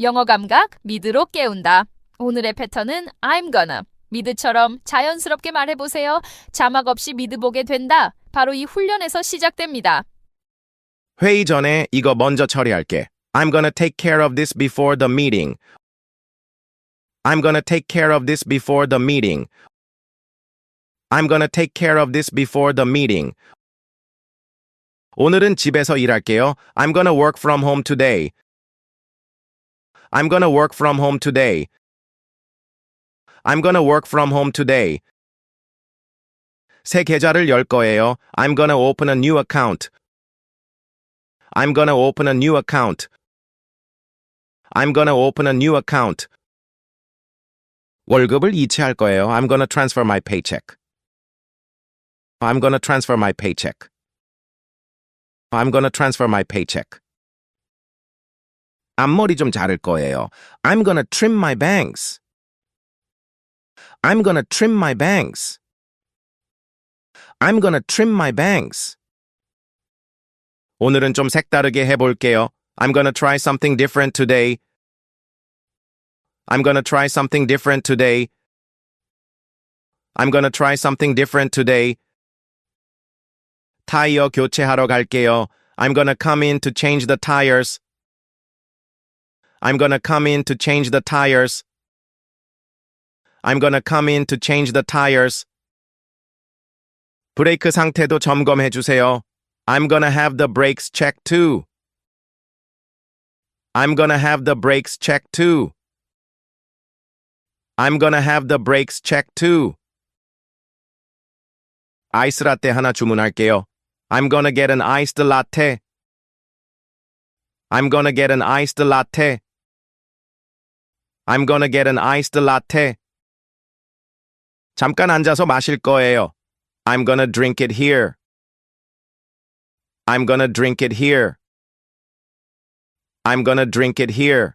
영어 감각 미드로 깨운다. 오늘의 패턴은 I'm gonna. 미드처럼 자연스럽게 말해보세요. 자막 없이 미드 보게 된다. 바로 이 훈련에서 시작됩니다. 회의 전에 이거 먼저 처리할게. I'm gonna take care of this before the meeting. I'm gonna take care of this before the meeting. I'm gonna take care of this before the meeting. 오늘은 집에서 일할게요. I'm gonna work from home today. I'm gonna work from home today. I'm gonna work from home today. 새 계좌를 열 거예요. I'm gonna open a new account. I'm gonna open a new account. I'm gonna open a new account. 월급을 이체할 거예요. I'm gonna transfer my paycheck. I'm gonna transfer my paycheck. I'm gonna transfer my paycheck. 앞머리 좀 자를 거예요. I'm gonna trim my bangs. I'm gonna trim my bangs. I'm gonna trim my bangs. 오늘은 좀 색다르게 해볼게요. I'm gonna try something different today. I'm gonna try something different today. I'm gonna try something different today. 타이어 교체하러 갈게요. I'm gonna come in to change the tires. I'm gonna come in to change the tires. I'm gonna come in to change the tires. 브레이크 상태도 점검해 주세요. I'm gonna have the brakes checked too. I'm gonna have the brakes checked too. I'm gonna have the brakes checked too. 아이스 라떼 하나 주문할게요. I'm gonna get an iced latte. I'm gonna get an iced latte. I'm gonna get an iced latte. 잠깐 앉아서 마실 거예요. I'm gonna drink it here. I'm gonna drink it here. I'm gonna drink it here.